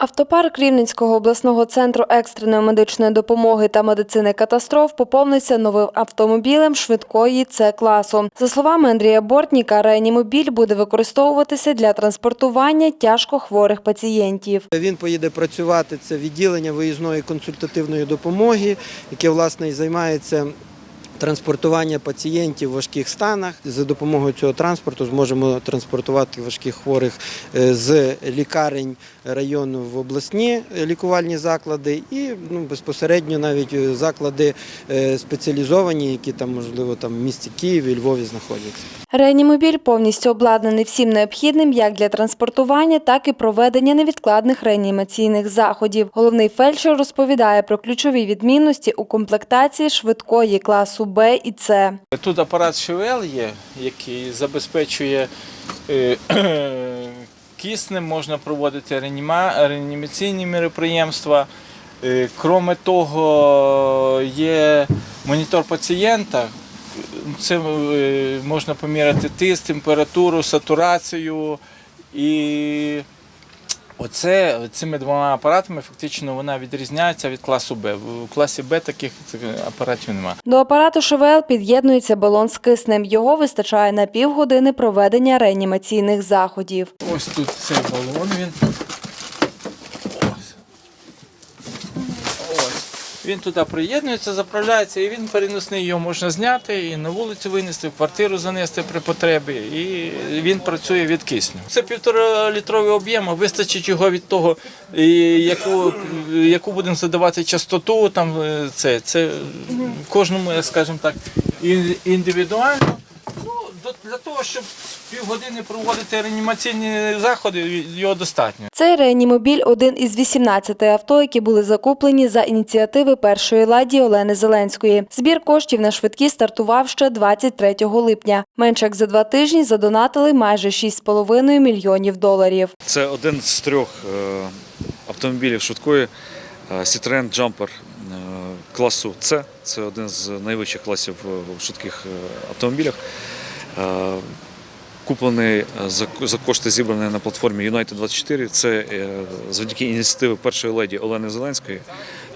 Автопарк Рівненського обласного центру екстреної медичної допомоги та медицини катастроф поповниться новим автомобілем швидкої С-класу. За словами Андрія Бортніка, реанімобіль буде використовуватися для транспортування тяжко хворих пацієнтів. Він поїде працювати це відділення виїзної консультативної допомоги, яке власне і займається. Транспортування пацієнтів в важких станах за допомогою цього транспорту зможемо транспортувати важких хворих е, з лікарень району в обласні лікувальні заклади і ну, безпосередньо навіть е, заклади е, спеціалізовані, які там можливо там в місті Києві, Львові знаходяться. Реанімобіль повністю обладнаний всім необхідним як для транспортування, так і проведення невідкладних реанімаційних заходів. Головний фельдшер розповідає про ключові відмінності у комплектації швидкої класу Б і С. Тут апарат ШВЛ є, який забезпечує е, киснем, можна проводити реаніма, реанімаційні мероприємства. Е, Кроме того, є монітор пацієнта. Це е, можна поміряти тиск, температуру, сатурацію. І оце, цими двома апаратами фактично вона відрізняється від класу Б. У класі Б таких апаратів немає. До апарату ШВЛ під'єднується балон з киснем. Його вистачає на півгодини проведення реанімаційних заходів. Ось тут цей балон він. Ось. Ось. Він туди приєднується, заправляється, і він переносний, його можна зняти і на вулицю винести, в квартиру занести при потребі. І він працює від кисню. Це півтора літровий об'єм, а вистачить його від того, яку, яку будемо задавати частоту. Там, е, це, це кожному, скажімо так, індивідуально. Ну, для того, щоб півгодини проводити реанімаційні заходи, його достатньо. Цей реанімобіль – один із 18 авто, які були закуплені за ініціативи першої ладі Олени Зеленської. Збір коштів на швидкі стартував ще 23 липня. Менше як за два тижні задонатили майже 6,5 мільйонів доларів. Це один з трьох е, автомобілів швидкої е, Citroen Jumper е, класу С. Це один з найвищих класів в швидких е, автомобілях. Куплений е, за, кошти зібрані на платформі United 24. Це е, завдяки ініціативи першої леді Олени Зеленської.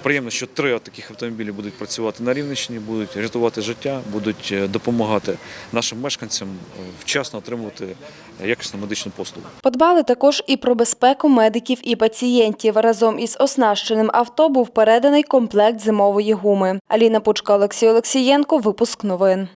Приємно, що три таких автомобілі будуть працювати на Рівненщині, будуть рятувати життя, будуть е, допомагати нашим мешканцям вчасно отримувати якісну медичну послугу. Подбали також і про безпеку медиків і пацієнтів. Разом із оснащеним авто був переданий комплект зимової гуми. Аліна Пучка, Олексій Олексієнко. Випуск новин.